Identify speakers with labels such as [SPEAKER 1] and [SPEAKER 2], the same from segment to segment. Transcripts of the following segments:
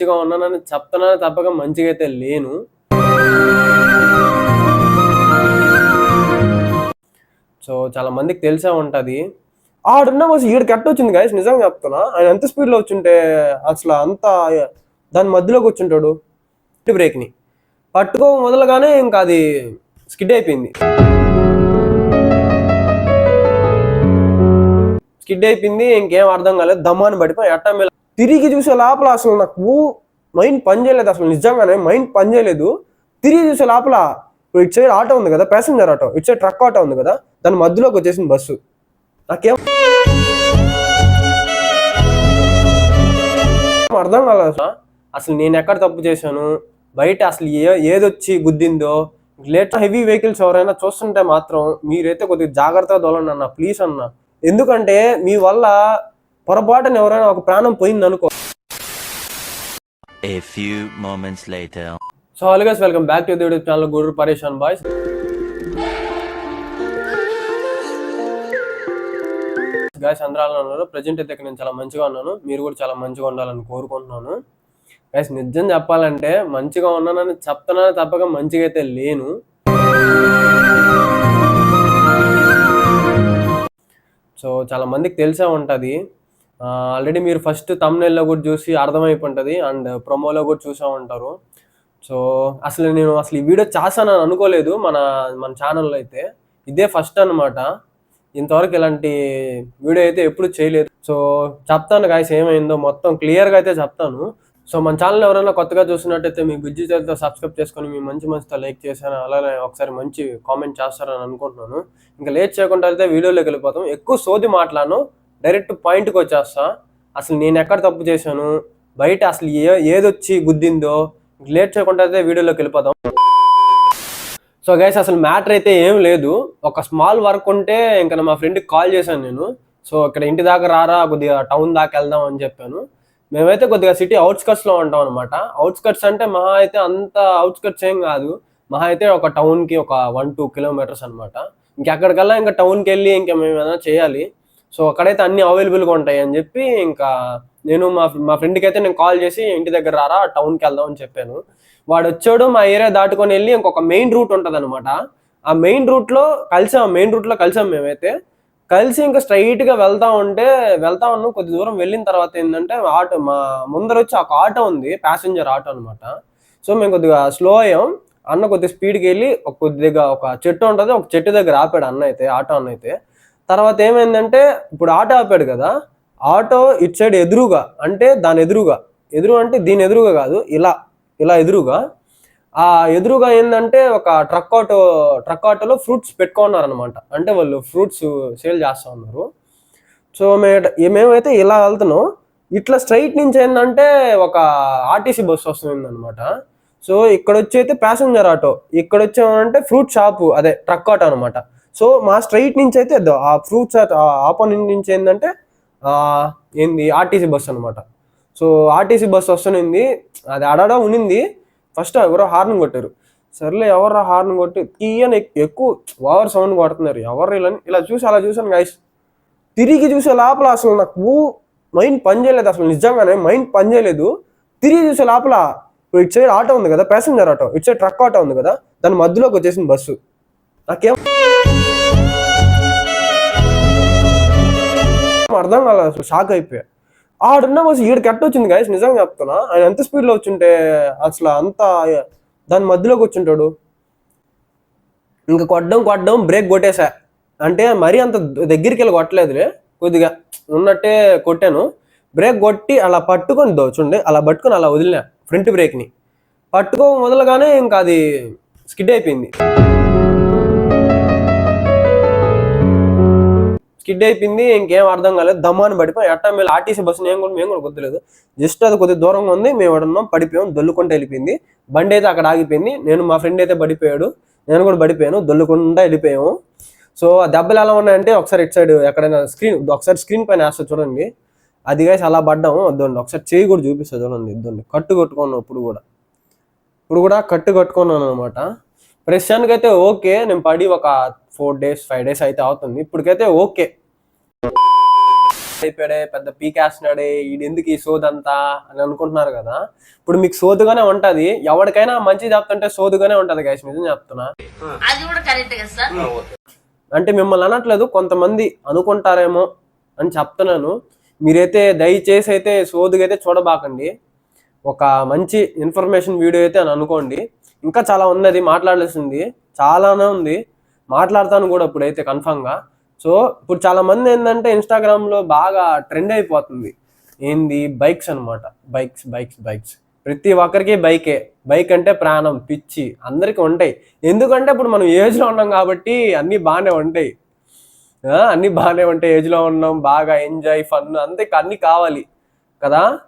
[SPEAKER 1] మంచిగా ఉన్నానని చెప్తున్నాను తప్పక మంచిగా అయితే లేను. సో చాలా మందికి తెలిసే ఉంటుంది. ఆడున్న బస్సు ఈడు కట్ట వచ్చింది గాయస్ నిజంగా చెప్తున్నా. ఆయన ఎంత స్పీడ్లో వచ్చుంటే అసలు అంత దాని మధ్యలోకి వచ్చుంటాడు. బ్రేక్ని పట్టుకో మొదలుగానే ఇంకా అది స్కిడ్ అయిపోయింది. స్కిడ్ అయిపోయింది ఇంకేం అర్థం కాలేదు. దమ్మాన్ని పడిపోయి అట్టా మీద తిరిగి చూసే లోపల అసలు నాకు మైండ్ పని చేయలేదు. అసలు నిజంగానే మైండ్ పని చేయలేదు. తిరిగి చూసే లోపల ఇప్పుడు ఇటు సైడ్ ఆటో ఉంది కదా ప్యాసింజర్ ఆటో. ఇటు సైడ్ ట్రక్ ఆటో ఉంది కదా దాని మధ్యలోకి వచ్చేసింది బస్సు నాకేం అర్థం కాలేదు అసలు. అసలు నేను ఎక్కడ తప్పు చేశాను? బయట అసలు ఏ ఏదొచ్చి గుద్దిందో? లేట్ హెవీ వెహికల్స్ ఎవరైనా చూస్తుంటే మాత్రం మీరైతే కొద్దిగా జాగ్రత్తగా దోలండి అన్న ప్లీజ్ అన్న. ఎందుకంటే మీ వల్ల పొరపాటున ఎవరైనా ఒక ప్రాణం పోయింది అనుకో
[SPEAKER 2] A few moments later.
[SPEAKER 1] So all guys welcome back to YouTube channel Guru Pareshan boys guys అందరూ ఉన్నారు. ప్రజెంట్ అయితే నేను చాలా మంచిగా ఉన్నాను. మీరు కూడా చాలా మంచిగా ఉండాలని కోరుకుంటున్నాను. గాయస్ నిజం చెప్పాలంటే మంచిగా ఉన్నానని చెప్తున్నా తప్పక మంచిగా అయితే లేను. సో చాలా మందికి తెలిసే ఉంటుంది. ఆల్రెడీ మీరు ఫస్ట్ తమ్నెల్లో కూడా చూసి అర్థమైపోతుంది అండ్ ప్రొమోలో కూడా చూసా ఉంటారు సో అసలు నేను అసలు ఈ వీడియో చేస్తానని అనుకోలేదు మన మన ఛానల్లో అయితే. ఇదే ఫస్ట్ అన్నమాట. ఇంతవరకు ఇలాంటి వీడియో అయితే ఎప్పుడు చేయలేదు. సో చెప్తాను గాయస్ ఏమైందో మొత్తం క్లియర్గా అయితే చెప్తాను. సో మన ఛానల్ ఎవరైనా కొత్తగా చూసినట్టయితే మీ బుజ్జి చేతితో సబ్స్క్రైబ్ చేసుకొని మీ మంచి మంచితో లైక్ చేశాను అలానే ఒకసారి మంచి కామెంట్ చేస్తారని అనుకుంటున్నాను. ఇంకా లేట్ చేయకుండా అయితే వీడియోలోకి వెళ్ళిపోతాం. ఎక్కువ సోది మాట్లాడను. డైరెక్ట్ పాయింట్కి వచ్చేస్తా. అసలు నేను ఎక్కడ తప్పు చేశాను? బయట అసలు ఏ ఏదొచ్చి గుద్దిందో లేట్ చేయకుండా అయితే వీడియోలోకి వెళ్ళిపోతాం సో గైస్ అసలు మ్యాటర్ అయితే ఏం లేదు. ఒక స్మాల్ వర్క్ ఉంటే ఇంకా మా ఫ్రెండ్కి కాల్ చేశాను నేను. సో ఇక్కడ ఇంటి దాకా రారా కొద్దిగా టౌన్ దాకా వెళ్దాం అని చెప్పాను. మేమైతే కొద్దిగా సిటీ అవుట్స్కట్స్లో ఉంటాం అనమాట అవుట్స్కట్స్ అంటే మహా అయితే అంత అవుట్స్కట్స్ ఏం కాదు. మహా అయితే ఒక టౌన్కి ఒక వన్ టూ కిలోమీటర్స్ అనమాట ఇంకెక్కడికల్లా ఇంకా టౌన్కి వెళ్ళి ఇంకా మేము ఏదైనా చేయాలి. సో అక్కడైతే అన్ని అవైలబుల్గా ఉంటాయి అని చెప్పి ఇంకా నేను మా మా ఫ్రెండ్కి అయితే నేను కాల్ చేసి ఇంటి దగ్గర రారా టౌన్కి వెళ్దాం అని చెప్పాను. వాడు వచ్చాడు మా ఏరియా దాటుకొని వెళ్ళి ఇంకొక మెయిన్ రూట్ ఉంటుంది అనమాట ఆ మెయిన్ రూట్లో కలిసాం మెయిన్ రూట్లో కలిసాం మేమైతే. కలిసి ఇంకా స్ట్రైట్గా వెళ్తా ఉంటే వెళ్తా ఉన్నాం. కొద్ది దూరం వెళ్ళిన తర్వాత ఏంటంటే ఆటో మా ముందర వచ్చి ఒక ఆటో ఉంది ప్యాసింజర్ ఆటో అనమాట సో మేము కొద్దిగా స్లో అయ్యాం. అన్న కొద్దిగా స్పీడ్కి వెళ్ళి ఒక కొద్దిగా ఒక చెట్టు ఉంటుంది ఒక చెట్టు దగ్గర ఆపాడు అన్న అయితే ఆటో అన్న అయితే. తర్వాత ఏమైందంటే ఇప్పుడు ఆటో ఆపాడు కదా ఆటో ఇటు సైడ్ ఎదురుగా అంటే దాని ఎదురుగా ఎదురు అంటే దీని ఎదురుగా కాదు ఇలా ఇలా ఎదురుగా ఆ ఎదురుగా ఏంటంటే ఒక ట్రక్ ఆటో ట్రక్ ఆటోలో ఫ్రూట్స్ పెట్టుకున్నారు అనమాట అంటే వాళ్ళు ఫ్రూట్స్ సేల్ చేస్తూ ఉన్నారు. సో మే మేమైతే ఇలా వెళ్తున్నాం. ఇట్లా స్ట్రైట్ నుంచి ఏంటంటే ఒక ఆర్టీసీ బస్సు వస్తుందనమాట సో ఇక్కడ వచ్చి అయితే ప్యాసింజర్ ఆటో ఇక్కడ వచ్చామంటే ఫ్రూట్ షాపు అదే ట్రక్ ఆటో అనమాట సో మా స్ట్రైట్ నుంచి అయితే ఆ ఫ్రూట్స్ ఆపోనెంట్ నుంచి ఏంటంటే ఏంది ఆర్టీసీ బస్ అనమాట సో ఆర్టీసీ బస్ వస్తుంది అది అడడ ఉనింది ఫస్ట్ ఎవరో హార్న్ కొట్టారు. సర్లే ఎవరు హార్న్ కొట్టి తీయని ఎక్కువ ఓవర్ సౌండ్ కొడుతున్నారు. ఎవరు ఇలా ఇలా చూసి అలా చూసాను గైస్ తిరిగి చూసే లోపల అసలు నాకు మైండ్ పని చేయలేదు. అసలు నిజంగానే మైండ్ పని చేయలేదు. తిరిగి చూసే లోపల ఇప్పుడు ఇటు సైడ్ ఆటో ఉంది కదా ప్యాసింజర్ ఆటో. ఇటు సైడ్ ట్రక్ ఆటో ఉంది కదా దాని మధ్యలోకి వచ్చేసింది బస్సు. నాకేం అర్థం కాలేదు అసలు షాక్ అయిపోయా. ఆడున్న బస్సు ఈడు వచ్చింది గాయస్ నిజంగా చెప్తున్నా. ఆయన ఎంత స్పీడ్లో వచ్చింటే అసలు అంత దాని మధ్యలోకి వచ్చింటాడు. ఇంకా కొట్టడం కొట్టడం బ్రేక్ కొట్టేశా అంటే మరీ అంత దగ్గరికి వెళ్ళి కొట్టలేదులే. కొద్దిగా ఉన్నట్టే కొట్టాను. బ్రేక్ కొట్టి అలా పట్టుకొని దోచుండి అలా పట్టుకొని అలా వదిలినా ఫ్రంట్ బ్రేక్ని పట్టుకో మొదలుగానే ఇంకా అది స్కిడ్ అయిపోయింది. స్కిడ్ అయిపోయింది ఇంకేం అర్థం కాలేదు. దమ్మాని పడిపోయి అట్టా మేము ఆర్టీసీ బస్సు నేను కూడా మేము కూడా గుర్తులేదు. జస్ట్ అది కొద్దిగా దూరంగా ఉంది మేము ఉన్నాం పడిపోయాం దొల్లుకుంటూ వెళ్ళిపోయింది. బండి అయితే అక్కడ ఆగిపోయింది. నేను మా ఫ్రెండ్ అయితే పడిపోయాడు. నేను కూడా పడిపోయాను దొల్లుకుంటా వెళ్ళిపోయాము. సో ఆ దెబ్బలు ఎలా ఉన్నాయంటే ఒకసారి ఇటు సైడ్ ఎక్కడైనా స్క్రీన్ ఒకసారి స్క్రీన్ పైన వేస్తా చూడండి. అది guys అలా పడ్డాము వద్దండి ఒకసారి చేయి కూడా చూపిస్తా చూడండి ఇద్దండి. కట్టు కట్టుకున్నాం ఇప్పుడు కూడా. ఇప్పుడు కూడా కట్టు కట్టుకున్నాను అనమాట. ప్రస్తుతానికి అయితే ఓకే నేను పడి ఒక ఫోర్ డేస్ ఫైవ్ డేస్ అయితే అవుతుంది. ఇప్పటికైతే ఓకే. అయిపోయాడే పెద్ద పీకేస్తున్నాడే ఈడు ఎందుకు ఈ సోదంతా అని అనుకుంటున్నారు కదా. ఇప్పుడు మీకు సోదుగానే ఉంటది. ఎవరికైనా మంచి చెప్తుంటే సోదుగానే ఉంటది గైస్ నిజం చెప్తున్నా.
[SPEAKER 3] అది కూడా కరెక్ట్ కదా సార్?
[SPEAKER 1] అంటే మిమ్మల్ని అనట్లేదు కొంతమంది అనుకుంటారేమో అని చెప్తున్నాను. మీరైతే దయచేసి అయితే సోదుగా అయితే చూడబాకండి. ఒక మంచి ఇన్ఫర్మేషన్ వీడియో అయితే అని అనుకోండి. ఇంకా చాలా ఉన్నది మాట్లాడాల్సింది. చాలానే ఉంది. మాట్లాడతాను కూడా ఇప్పుడైతే కన్ఫామ్గా. సో ఇప్పుడు చాలా మంది ఏంటంటే ఇన్స్టాగ్రామ్లో బాగా ట్రెండ్ అయిపోతుంది. ఏంది? బైక్స్ అనమాట బైక్స్ బైక్స్ బైక్స్. ప్రతి ఒక్కరికి బైకే. బైక్ అంటే ప్రాణం పిచ్చి అందరికీ ఉంటాయి. ఎందుకంటే ఇప్పుడు మనం ఏజ్లో ఉన్నాం కాబట్టి అన్నీ బాగానే ఉంటాయి. అన్నీ బాగానే ఉంటాయి. ఏజ్లో ఉన్నాం బాగా ఎంజాయ్ ఫన్ అంతే అన్నీ కావాలి. కదా?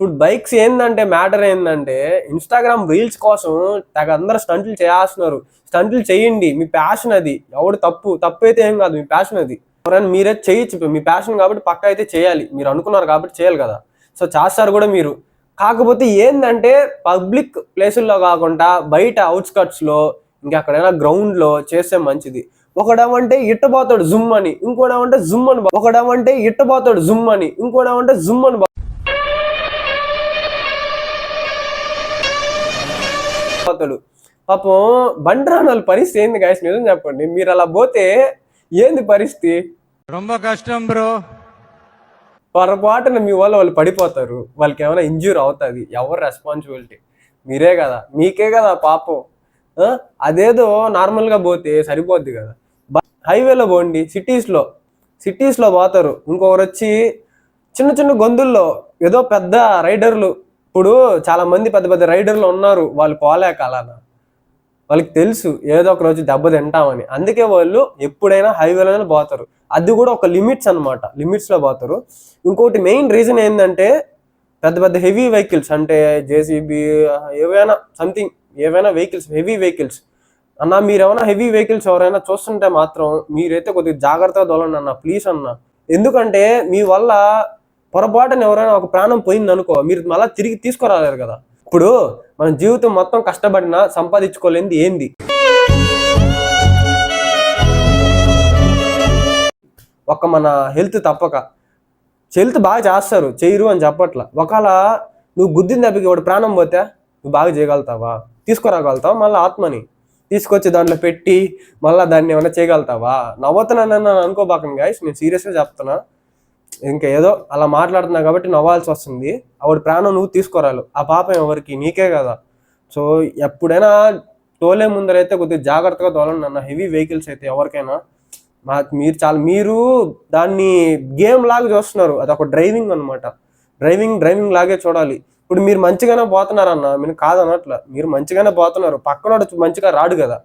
[SPEAKER 1] ఇప్పుడు బైక్స్ ఏంటంటే మ్యాటర్ ఏంటంటే ఇన్స్టాగ్రామ్ రీల్స్ కోసం తెగ అందరూ స్టంట్లు చేస్తున్నారు స్టంట్లు చేయండి. మీ ప్యాషన్ అది. ఎవడు తప్పు తప్పు అయితే ఏం కాదు. మీ ప్యాషన్ అది. ఎవరైనా మీరే చేయొచ్చు. మీ ప్యాషన్ కాబట్టి పక్క అయితే చేయాలి. మీరు అనుకున్నారు కాబట్టి చేయాలి కదా. సో చేస్తారు కూడా మీరు. కాకపోతే ఏంటంటే పబ్లిక్ ప్లేసుల్లో కాకుండా బయట అవుట్స్కట్స్లో ఇంకెక్కడైనా గ్రౌండ్లో చేస్తే మంచిది. ఒకడేమంటే ఇట్టబోతాడు జుమ్ అని. ఇంకోడేమంటే జుమ్ అని. బో- ఒకడేమంటే ఇట్టబోతాడు జుమ్ అని. ఇంకోడేమంటే జుమ్ అని. అవుతాడు పాపం వాళ్ళ పరిస్థితి ఏంది గాయస్ నిజం చెప్పండి. మీరు అలా పోతే ఏంది పరిస్థితి?
[SPEAKER 4] రొమ్మ కష్టం బ్రో.
[SPEAKER 1] పొరపాటున మీ వాళ్ళు వాళ్ళు పడిపోతారు. వాళ్ళకి ఏమైనా ఇంజ్యూర్ అవుతుంది. ఎవరు రెస్పాన్సిబిలిటీ మీరే కదా. మీకే కదా పాపం. అదేదో నార్మల్గా పోతే సరిపోద్ది కదా. హైవేలో పోండి. సిటీస్లో సిటీస్లో పోతారు. ఇంకొకరు వచ్చి చిన్న చిన్న గొంతుల్లో ఏదో పెద్ద రైడర్లు ఇప్పుడు చాలా మంది పెద్ద పెద్ద రైడర్లు ఉన్నారు వాళ్ళు పోలేక అలానా వాళ్ళకి తెలుసు ఏదో ఒక రోజు దెబ్బ తింటామని. అందుకే వాళ్ళు ఎప్పుడైనా హైవేలోనే పోతారు. అది కూడా ఒక లిమిట్స్ అనమాట లిమిట్స్లో పోతారు. ఇంకోటి మెయిన్ రీజన్ ఏంటంటే పెద్ద పెద్ద హెవీ వెహికల్స్ అంటే జేసీబీ ఏవైనా సంథింగ్ ఏవైనా వెహికల్స్ హెవీ వెహికల్స్. అన్న మీరు ఏమైనా హెవీ వెహికల్స్ ఎవరైనా చూస్తుంటే మాత్రం మీరైతే కొద్దిగా జాగ్రత్తగా దొలండి అన్న ప్లీజ్ అన్న. ఎందుకంటే మీ వల్ల పొరపాటున ఎవరైనా ఒక ప్రాణం పోయింది అనుకో మీరు మళ్ళీ తిరిగి తీసుకురాలేరు కదా. ఇప్పుడు మన జీవితం మొత్తం కష్టపడినా సంపాదించుకోలేంది ఏంది? ఒక మన హెల్త్ తప్పక. హెల్త్ బాగా చేస్తారు చేయరు అని చెప్పట్ల. ఒకవేళ నువ్వు గుద్దిన దెబ్బకి వాడు ప్రాణం పోతే నువ్వు బాగా చేయగలుగుతావా? తీసుకురాగలుగుతావా? మళ్ళీ ఆత్మని. తీసుకొచ్చి దాంట్లో పెట్టి మళ్ళీ దాన్ని ఏమైనా చేయగలుగుతావా? నవ్వుతున్నానని అనుకోబాకండి గాయస్ నేను సీరియస్గా చెప్తున్నా. ఇంకా ఏదో అలా మాట్లాడుతున్నా కాబట్టి నవ్వాల్సి వస్తుంది. ఆవిడ ప్రాణం నువ్వు తీసుకురాలు. ఆ పాపం ఎవరికి? నీకే కదా. సో ఎప్పుడైనా తోలే ముందరైతే కొద్దిగా జాగ్రత్తగా తోలండి అన్న. హెవీ వెహికల్స్ అయితే ఎవరికైనా. మా మీరు చాలా మీరు దాన్ని గేమ్ లాగా చూస్తున్నారు. అది ఒక డ్రైవింగ్ అన్నమాట. డ్రైవింగ్ డ్రైవింగ్ లాగే చూడాలి. ఇప్పుడు మీరు మంచిగానే పోతున్నారన్న. మీరు కాదన్నట్ల మీరు మంచిగానే పోతున్నారు. పక్కనోడు మంచిగా రాడు కదా.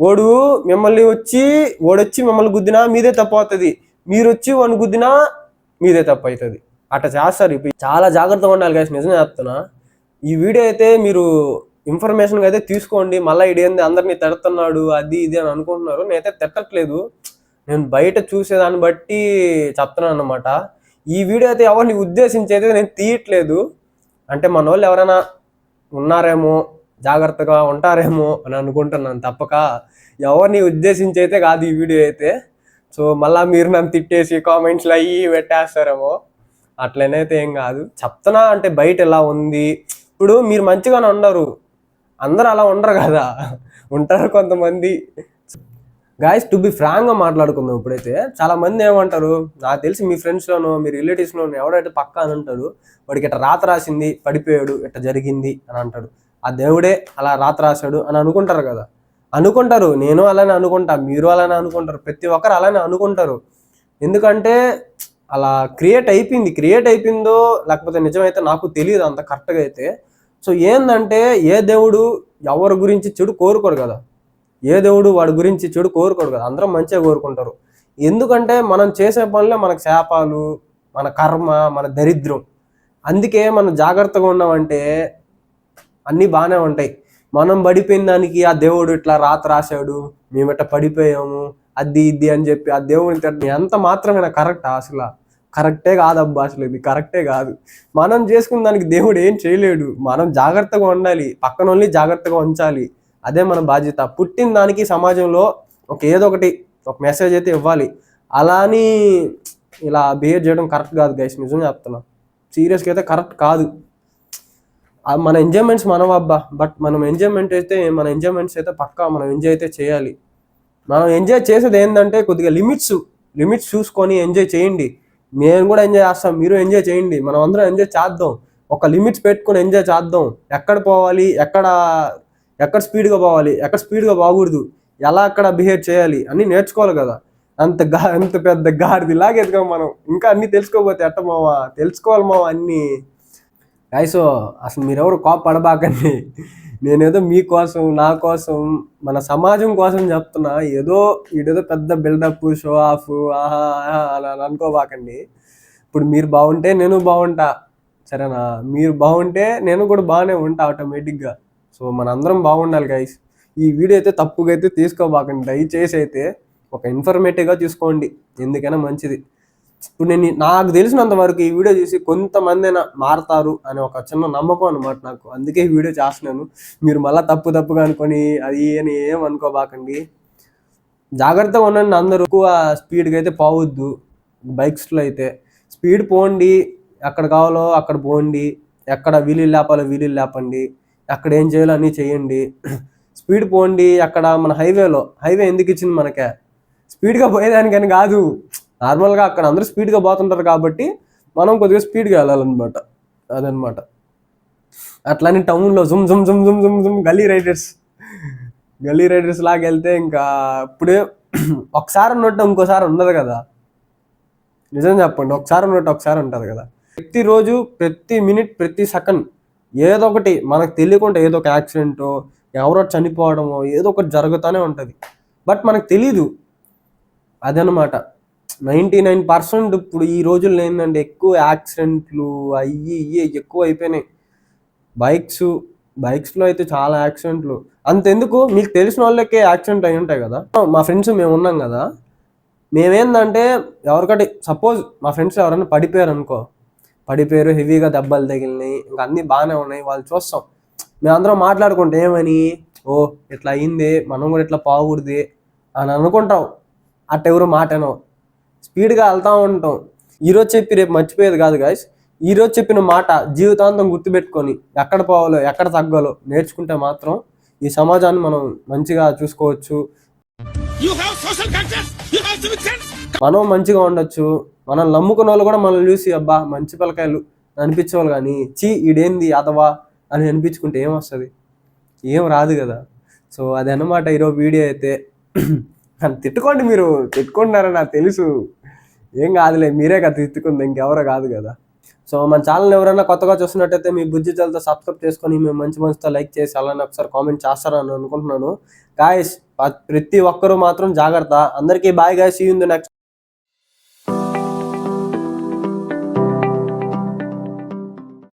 [SPEAKER 1] ఓడు మిమ్మల్ని వచ్చి ఓడొచ్చి మిమ్మల్ని గుద్దినా మీదే తప్పు అవుతుంది. మీరు వచ్చి వాడిని గుద్దినా మీదే తప్పు అవుతుంది అట్లా చేస్తారు. ఇప్పుడు చాలా జాగ్రత్తగా ఉండాలి కదా నిజం చెప్తున్నా. ఈ వీడియో అయితే మీరు ఇన్ఫర్మేషన్ అయితే తీసుకోండి. మళ్ళీ ఇడేంది అందరినీ తిడుతున్నాడు అది ఇది అని అనుకుంటున్నారు. నేనైతే తిట్టట్లేదు. నేను బయట చూసేదాన్ని బట్టి చెప్తున్నాను అనమాట ఈ వీడియో అయితే ఎవరిని ఉద్దేశించి అయితే నేను తీయట్లేదు. అంటే మన వాళ్ళు ఎవరైనా ఉన్నారేమో జాగ్రత్తగా ఉంటారేమో అని అనుకుంటున్నాను తప్పక. ఎవరిని ఉద్దేశించి అయితే కాదు ఈ వీడియో అయితే. సో మళ్ళా మీరు నన్ను తిట్టేసి కామెంట్స్లో అయ్యి పెట్టేస్తారేమో. అట్లనైతే ఏం కాదు. చెప్తున్నా అంటే బయట ఎలా ఉంది? ఇప్పుడు మీరు మంచిగానే ఉండరు. అందరూ అలా ఉండరు కదా. ఉంటారు కొంతమంది. గాయస్ టు బి ఫ్రాంక్గా మాట్లాడుకుందాం ఇప్పుడైతే. చాలా మంది ఏమంటారు? నాకు తెలిసి మీ ఫ్రెండ్స్లోనో మీ రిలేటివ్స్లోనో ఎవడైతే పక్కా అని అంటాడు వాడికి ఇట్లా రాత రాసింది పడిపోయాడు ఇట్లా జరిగింది అని అంటాడు. ఆ దేవుడే అలా రాత రాశాడు అని అనుకుంటారు కదా. అనుకుంటారు. నేను అలానే అనుకుంటా మీరు అలానే అనుకుంటారు. ప్రతి ఒక్కరు అలానే అనుకుంటారు. ఎందుకంటే అలా క్రియేట్ అయిపోయింది. క్రియేట్ అయిపోయిందో లేకపోతే నిజమైతే నాకు తెలియదు అంత కరెక్ట్గా అయితే. సో ఏంటంటే ఏ దేవుడు ఎవరి గురించి చెడు కోరుకోరు కదా. ఏ దేవుడు వాడి గురించి చెడు కోరుకోడు కదా. అందరం మంచిగా కోరుకుంటారు. ఎందుకంటే మనం చేసే పనులే మనకు శాపాలు మన కర్మ మన దరిద్రం. అందుకే మనం జాగ్రత్తగా ఉన్నామంటే అన్నీ బాగానే ఉంటాయి. మనం పడిపోయిన దానికి ఆ దేవుడు ఇట్లా రాత రాశాడు మేము పడిపోయాము అది ఇది అని చెప్పి ఆ దేవుడిని తిట్టడం ఎంత మాత్రమే కరెక్ట్ అసలు? కరెక్టే కాదబ్బా అసలు ఇది కరెక్టే కాదు. మనం చేసుకున్న దానికి దేవుడు ఏం చేయలేడు. మనం జాగ్రత్తగా ఉండాలి పక్కన వాళ్ళని జాగ్రత్తగా ఉంచాలి. అదే మన బాధ్యత. పుట్టిన దానికి సమాజంలో ఒక ఏదో ఒకటి ఒక మెసేజ్ అయితే ఇవ్వాలి. అలా అని ఇలా బిహేవ్ చేయడం కరెక్ట్ కాదు గైస్ నిజం చెప్తున్నా. సీరియస్గా అయితే కరెక్ట్ కాదు. మన ఎంజాయ్మెంట్స్ మనం అబ్బా బట్ మనం ఎంజాయ్మెంట్ అయితే మన ఎంజాయ్మెంట్స్ అయితే పక్కా మనం ఎంజాయ్ అయితే చేయాలి. మనం ఎంజాయ్ చేసేది ఏంటంటే కొద్దిగా లిమిట్స్ లిమిట్స్ చూసుకొని ఎంజాయ్ చేయండి. నేను కూడా ఎంజాయ్ చేస్తాం మీరు ఎంజాయ్ చేయండి. మనం అందరం ఎంజాయ్ చేద్దాం. ఒక లిమిట్స్ పెట్టుకొని ఎంజాయ్ చేద్దాం. ఎక్కడ పోవాలి ఎక్కడ ఎక్కడ స్పీడ్గా పోవాలి ఎక్కడ స్పీడ్గా పోకూడదు ఎలా అక్కడ బిహేవ్ చేయాలి అన్నీ నేర్చుకోవాలి కదా. అంత గా అంత పెద్ద గాడిది లాగా ఎదగాం మనం. ఇంకా అన్నీ తెలుసుకోకపోతే ఎట్ట మావా? తెలుసుకోవాలి మావా అన్నీ. గాయసో అసలు మీరెవరు కోప పడబాకండి నేనేదో మీకోసం నా కోసం మన సమాజం కోసం చెప్తున్నా. ఏదో వీడేదో పెద్ద బిల్డప్ షో ఆఫ్ ఆహా ఆహా అలా అని అనుకోబాకండి. ఇప్పుడు మీరు బాగుంటే నేను బాగుంటా. సరేనా? మీరు బాగుంటే నేను కూడా బాగానే ఉంటా ఆటోమేటిక్గా సో మనందరం బాగుండాలి గైస్ ఈ వీడియో అయితే తప్పుగా అయితే తీసుకోబాకండి. దయచేసి అయితే ఒక ఇన్ఫర్మేటివ్గా తీసుకోండి ఎందుకైనా మంచిది. ఇప్పుడు నేను నాకు తెలిసినంత వరకు ఈ వీడియో చూసి కొంతమంది అయినా మారతారు అనే ఒక చిన్న నమ్మకం అనమాట నాకు. అందుకే ఈ వీడియో చేస్తున్నాను. మీరు మళ్ళీ తప్పు తప్పుగా అనుకొని అది అని ఏం అనుకోబాకండి. జాగ్రత్తగా ఉండండి అందరూ. ఎక్కువ స్పీడ్గా అయితే పోవద్దు. బైక్స్లో అయితే. స్పీడ్ పోండి. ఎక్కడ కావాలో అక్కడ పోండి. ఎక్కడ వీలు లేపాలో వీలు లేపండి. ఎక్కడ ఏం చేయాలో అన్నీ చేయండి. స్పీడ్ పోండి. అక్కడ మన హైవేలో. హైవే ఎందుకు ఇచ్చింది మనకే? స్పీడ్గా పోయేదానికని కాదు. నార్మల్గా అక్కడ అందరూ స్పీడ్గా పోతుంటారు కాబట్టి మనం కొద్దిగా స్పీడ్గా వెళ్ళాలన్నమాట. అదనమాట అట్లానే టౌన్లో జుమ్ జుమ్ జుమ్ జుమ్ జుమ్ జుమ్ గల్లీ రైడర్స్ గల్లీ రైడర్స్ లాగా వెళ్తే ఇంకా ఇప్పుడే ఒకసారి ఉన్నట్టు ఇంకోసారి ఉండదు కదా. నిజం చెప్పండి ఒకసారి ఉన్నట్టు ఒకసారి ఉంటుంది కదా. ప్రతిరోజు ప్రతి మినిట్ ప్రతి సెకండ్ ఏదో ఒకటి మనకు తెలియకుండా ఏదో ఒక యాక్సిడెంటో ఎవరో చనిపోవడమో ఏదో ఒకటి జరుగుతూనే ఉంటుంది. బట్ మనకు తెలీదు. అదనమాట నైంటీ నైన్ పర్సెంట్ ఇప్పుడు ఈ రోజుల్లో ఏంటంటే ఎక్కువ యాక్సిడెంట్లు అయ్యి ఇయ్యి ఎక్కువ అయిపోయినాయి బైక్స్ బైక్స్లో అయితే చాలా యాక్సిడెంట్లు. అంతెందుకు? మీకు తెలిసిన వాళ్ళకే యాక్సిడెంట్ అయి ఉంటాయి కదా? మా ఫ్రెండ్స్ మేము ఉన్నాం కదా? మేమేందంటే ఎవరికటి సపోజ్ మా ఫ్రెండ్స్ ఎవరైనా పడిపోయారు అనుకో పడిపోయారు హెవీగా దెబ్బలు తగిలినాయి ఇంకా అన్నీ బాగానే ఉన్నాయి వాళ్ళు చూస్తాం. మేమందరం మాట్లాడుకుంటే ఏమని? ఓ ఇట్లా అయింది మనం కూడా ఇట్లా పోకూడదు అని అనుకుంటాం. అట్ట ఎవరు మాటనో. స్పీడ్గా వెళ్తా ఉంటాం. ఈరోజు చెప్పి రేపు మర్చిపోయేది కాదు గాయస్. ఈరోజు చెప్పిన మాట జీవితాంతం గుర్తుపెట్టుకొని ఎక్కడ పోవాలో ఎక్కడ తగ్గాలో నేర్చుకుంటే మాత్రం ఈ సమాజాన్ని మనం మంచిగా చూసుకోవచ్చు. మనం మంచిగా ఉండొచ్చు. మనం నమ్ముకున్న వాళ్ళు కూడా మనల్ని చూసి అబ్బా మంచి పిల్లకాయలు అనిపించేవాళ్ళు కానీ చీ ఈడేంది అదవా అని అనిపించుకుంటే ఏం వస్తుంది ఏం రాదు కదా. సో అది అన్నమాట ఈరోజు వీడియో అయితే. నన్ను తిట్టుకోండి మీరు తిట్టుకుంటున్నారని నాకు తెలుసు. ఏం కాదులే మీరే కదా తిట్టుకుంది ఇంకెవరో కాదు కదా. సో మన ఛానల్ ఎవరైనా కొత్తగా చూస్తున్నట్టయితే మీ బుజ్జి చల్లతో సబ్స్క్రైబ్ చేసుకొని మేము మంచి మంచితో లైక్ చేసి అలానే ఒకసారి కామెంట్ చేస్తారని అనుకుంటున్నాను. గాయస్ ప్రతి ఒక్కరూ మాత్రం జాగ్రత్త. అందరికీ బాయ్ గాయస్ ఈ నెక్స్ట్